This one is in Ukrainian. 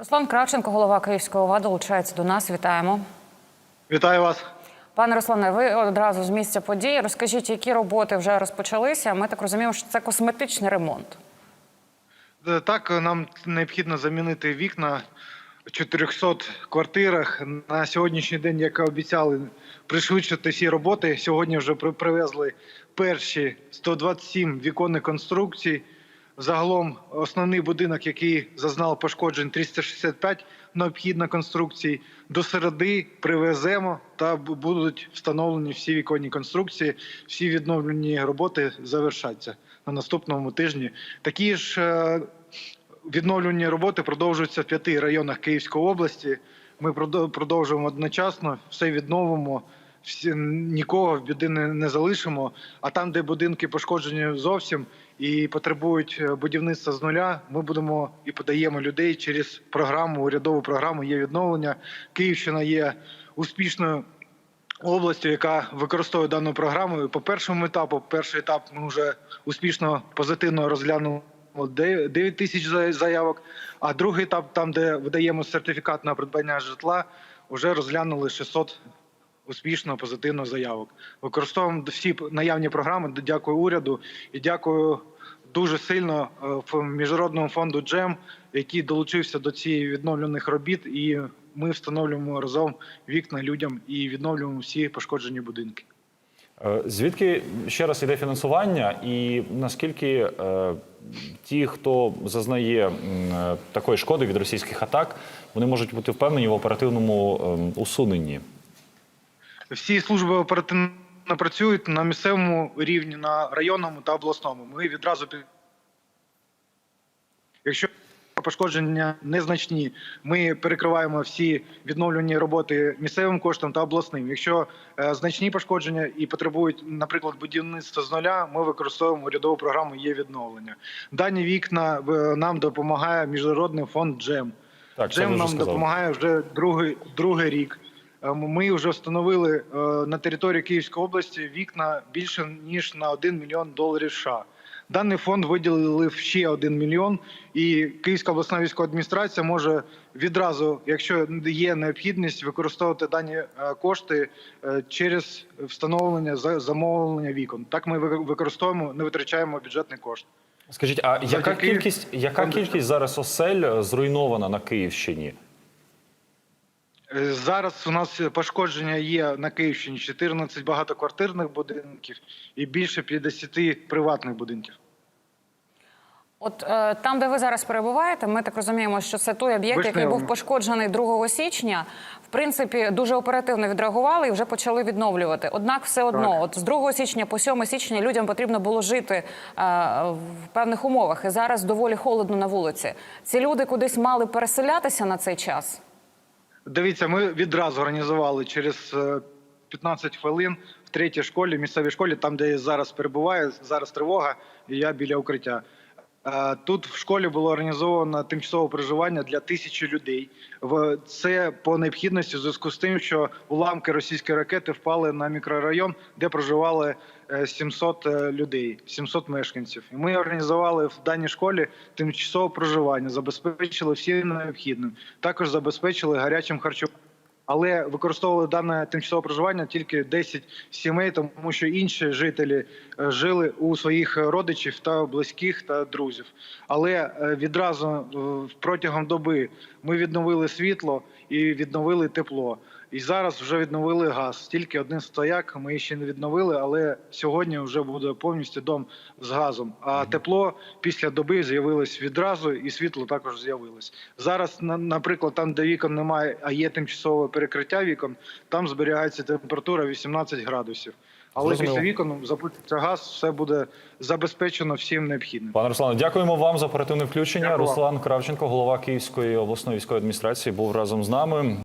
Руслан Кравченко, голова Київської ОВА, долучається до нас. Вітаємо. Вітаю вас. Пане Руслане, ви одразу з місця події. Розкажіть, які роботи вже розпочалися. Ми так розуміємо, що це косметичний ремонт. Е, Так, нам необхідно замінити вікна в 400 квартирах. На сьогоднішній день, як обіцяли, пришвидшити всі роботи. Сьогодні вже привезли перші 127 віконних конструкцій. Загалом основний будинок, який зазнав пошкоджень 365 необхідно конструкцій. До середи привеземо та будуть встановлені всі віконні конструкції. Всі відновлені роботи завершаться на наступному тижні. Такі ж е, відновлені роботи продовжуються в п'яти районах Київської області. Ми продовжуємо одночасно, все відновимо. Всі, нікого в біди не, не залишимо. А там, де будинки пошкоджені зовсім і потребують е, будівництва з нуля, ми будемо і подаємо людей через програму, урядову програму є відновлення. Київщина є успішною областю, яка використовує дану програму. І По першому етапу, перший етап ми вже успішно позитивно розглянули 9 тисяч за- заявок. А другий етап, там де видаємо сертифікат на придбання житла, вже розглянули 600 успішно позитивно заявок. Використовуємо всі наявні програми. Дякую уряду і дякую дуже сильно е, ф- міжнародному фонду Джем, який долучився до цієї відновлених робіт. І ми встановлюємо разом вікна людям і відновлюємо всі пошкоджені будинки. Е, Звідки ще раз іде фінансування, і наскільки е, ті, хто зазнає е, такої шкоди від російських атак, вони можуть бути впевнені в оперативному ем, усуненні? Всі служби оперативно працюють на місцевому рівні, на районному та обласному. Ми відразу. Якщо пошкодження незначні, ми перекриваємо всі відновлені роботи місцевим коштом та обласним. Якщо е, значні пошкодження і потребують, наприклад, будівництва з нуля, ми використовуємо урядову програму є відновлення. Дані вікна нам допомагає міжнародний фонд Джем. Так, Джем нам сказали. допомагає вже другий, другий рік. Е, Ми вже встановили е, на території Київської області вікна більше ніж на 1 мільйон доларів США. Даний фонд виділив ще 1 мільйон, і Київська обласна військова адміністрація може відразу, якщо є необхідність, використовувати дані е, кошти е, через встановлення за- замовлення вікон. Так ми використовуємо, не витрачаємо бюджетний кошт. Скажіть, а яка кількість, яка кількість зараз осель зруйнована на Київщині? Е, Зараз у нас пошкодження є на Київщині 14 багатоквартирних будинків і більше 50 приватних будинків. От е, там, де ви зараз перебуваєте, ми так розуміємо, що це той об'єкт, який був пошкоджений 2 січня. В принципі, дуже оперативно відреагували і вже почали відновлювати. Однак, все одно, Так. от з 2 січня по 7 січня людям потрібно було жити е, в певних умовах. І зараз доволі холодно на вулиці. Ці люди кудись мали переселятися на цей час. Дивіться, ми відразу організували через е, 15 хвилин в третій школі, місцевій школі, там, де я зараз перебуваю, зараз тривога, і я біля укриття. Е, Тут в школі було організовано тимчасове проживання для тисячі людей. Це по необхідності в зв'язку з тим, що уламки російської ракети впали на мікрорайон, де проживали е, 700 е, людей, 700 мешканців. І ми організували в даній школі тимчасове проживання, забезпечили всі необхідним. Також забезпечили гарячим харчуванням. Але використовували дане тимчасове проживання тільки 10 сімей, тому що інші жителі е, жили у своїх родичів та близьких та друзів. Але е, відразу е, протягом доби ми відновили світло і відновили тепло. І зараз вже відновили газ. Тільки один стояк ми ще не відновили, але сьогодні вже буде повністю дом з газом. А тепло після доби з'явилось відразу, і світло також з'явилось. Зараз, на- наприклад, там, де вікон немає, а є тимчасове перекриття вікон, там зберігається температура 18 градусів. Але Зрозуміло. після вікон запуститься газ, все буде забезпечено всім необхідним. Пане Руслане, дякуємо вам за оперативне включення. Дякую. Руслан Кравченко, голова Київської обласної військової адміністрації, був разом з нами.